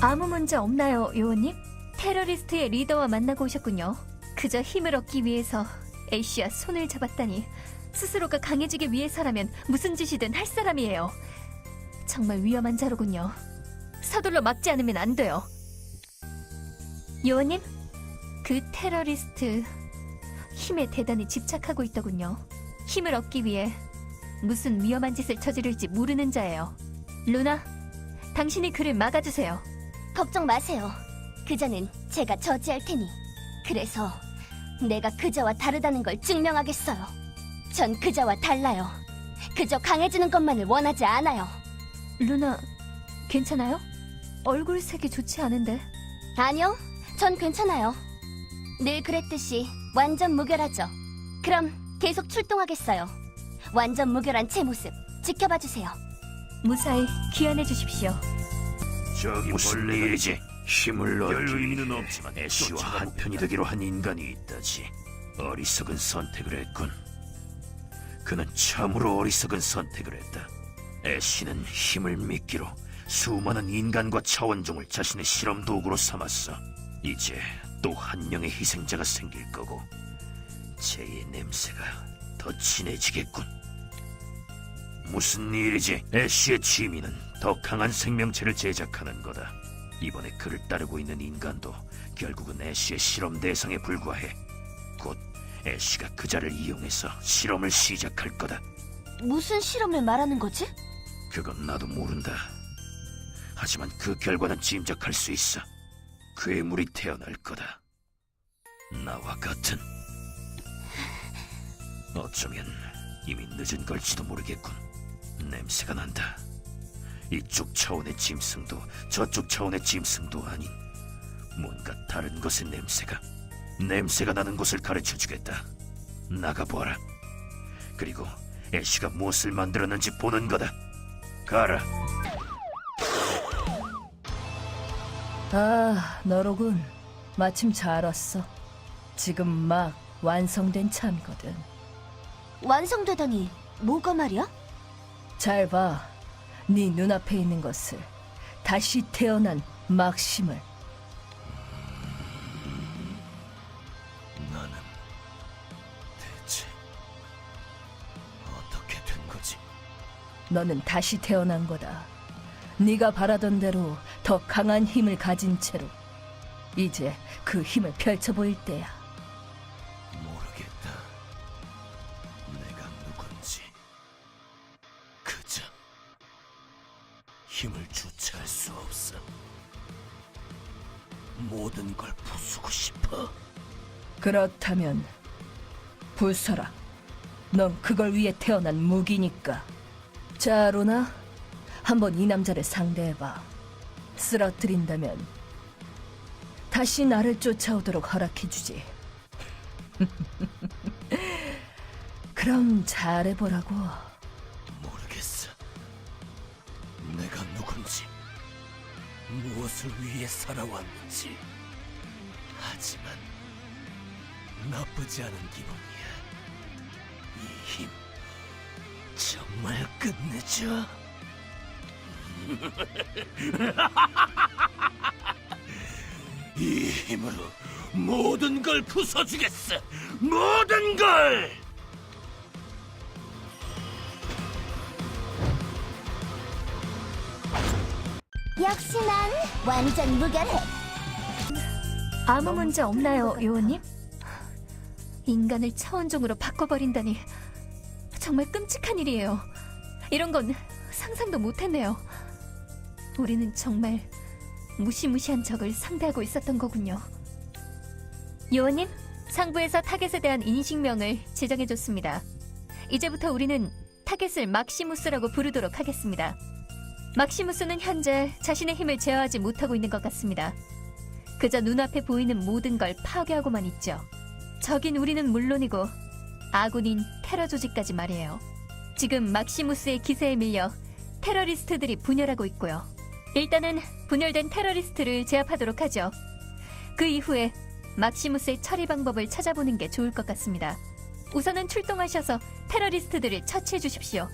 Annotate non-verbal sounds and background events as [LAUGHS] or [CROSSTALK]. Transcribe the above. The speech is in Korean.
아무 문제 없나요, 요원님? 테러리스트의 리더와 만나고 오셨군요. 그저 힘을 얻기 위해서 애쉬와 손을 잡았다니 스스로가 강해지기 위해서라면 무슨 짓이든 할 사람이에요. 정말 위험한 자로군요. 서둘러 막지 않으면 안 돼요. 요원님, 그 테러리스트 힘에 대단히 집착하고 있더군요. 힘을 얻기 위해 무슨 위험한 짓을 저지를지 모르는 자예요. 루나, 당신이 그를 막아주세요. 걱정 마세요. 그자는 제가 저지할 테니. 그래서 내가 그자와 다르다는 걸 증명하겠어요. 전 그자와 달라요. 그저 강해지는 것만을 원하지 않아요. 루나, 괜찮아요? 얼굴 색이 좋지 않은데. 아니요, 전 괜찮아요. 늘 그랬듯이 완전 무결하죠. 그럼 계속 출동하겠어요. 완전 무결한 제 모습 지켜봐 주세요. 무사히 귀환해 주십시오. 저기 무슨 일이지? 힘을 얻기 별 의미는 없지만 애쉬와 한편이 되기로 한 인간이 있다지. 어리석은 선택을 했군. 그는 참으로 어리석은 선택을 했다. 애쉬는 힘을 미끼로 수많은 인간과 차원종을 자신의 실험 도구로 삼았어. 이제 또 한 명의 희생자가 생길 거고 제의 냄새가 더 진해지겠군. 무슨 일이지? 애쉬의 취미는 더 강한 생명체를 제작하는 거다. 이번에 그를 따르고 있는 인간도 결국은 애쉬의 실험 대상에 불과해. 곧 애쉬가 그 자를 이용해서 실험을 시작할 거다. 무슨 실험을 말하는 거지? 그건 나도 모른다. 하지만 그 결과는 짐작할 수 있어. 괴물이 태어날 거다. 나와 같은. 어쩌면 이미 늦은 걸지도 모르겠군. 냄새가 난다. 이쪽 차원의 짐승도 저쪽 차원의 짐승도 아닌 뭔가 다른 것의 냄새가 냄새가 나는 곳을 가르쳐 주겠다. 나가보아라. 그리고 애쉬가 무엇을 만들었는지 보는 거다. 가라. 아, 너로군. 마침 잘 왔어. 지금 막 완성된 참이거든. 완성되다니 뭐가 말이야? 잘 봐. 네 눈앞에 있는 것을. 다시 태어난 막심을. 나는 대체 어떻게 된 거지? 너는 다시 태어난 거다. 네가 바라던 대로 더 강한 힘을 가진 채로 이제 그 힘을 펼쳐 보일 때야. 힘을 주체할 수 없어. 모든 걸 부수고 싶어. 그렇다면 부숴라. 넌 그걸 위해 태어난 무기니까. 자, 로나. 한번 이 남자를 상대해봐. 쓰러뜨린다면 다시 나를 쫓아오도록 허락해주지. [LAUGHS] 그럼 잘해보라고. 누군지, 무엇을 위해 살아왔는지. 하지만 나쁘지 않은 기분이야. 이 힘 정말 끝내줘. [LAUGHS] 이 힘으로 모든 걸 부숴주겠어. 모든 걸. 역시 난 완전 무결해. 아무 문제 없나요, 요원님? 인간을 차원종으로 바꿔버린다니 정말 끔찍한 일이에요. 이런 건 상상도 못했네요. 우리는 정말 무시무시한 적을 상대하고 있었던 거군요. 요원님, 상부에서 타겟에 대한 인식명을 제정해줬습니다. 이제부터 우리는 타겟을 막시무스라고 부르도록 하겠습니다. 막시무스는 현재 자신의 힘을 제어하지 못하고 있는 것 같습니다. 그저 눈앞에 보이는 모든 걸 파괴하고만 있죠. 적인 우리는 물론이고 아군인 테러 조직까지 말이에요. 지금 막시무스의 기세에 밀려 테러리스트들이 분열하고 있고요. 일단은 분열된 테러리스트를 제압하도록 하죠. 그 이후에 막시무스의 처리 방법을 찾아보는 게 좋을 것 같습니다. 우선은 출동하셔서 테러리스트들을 처치해 주십시오.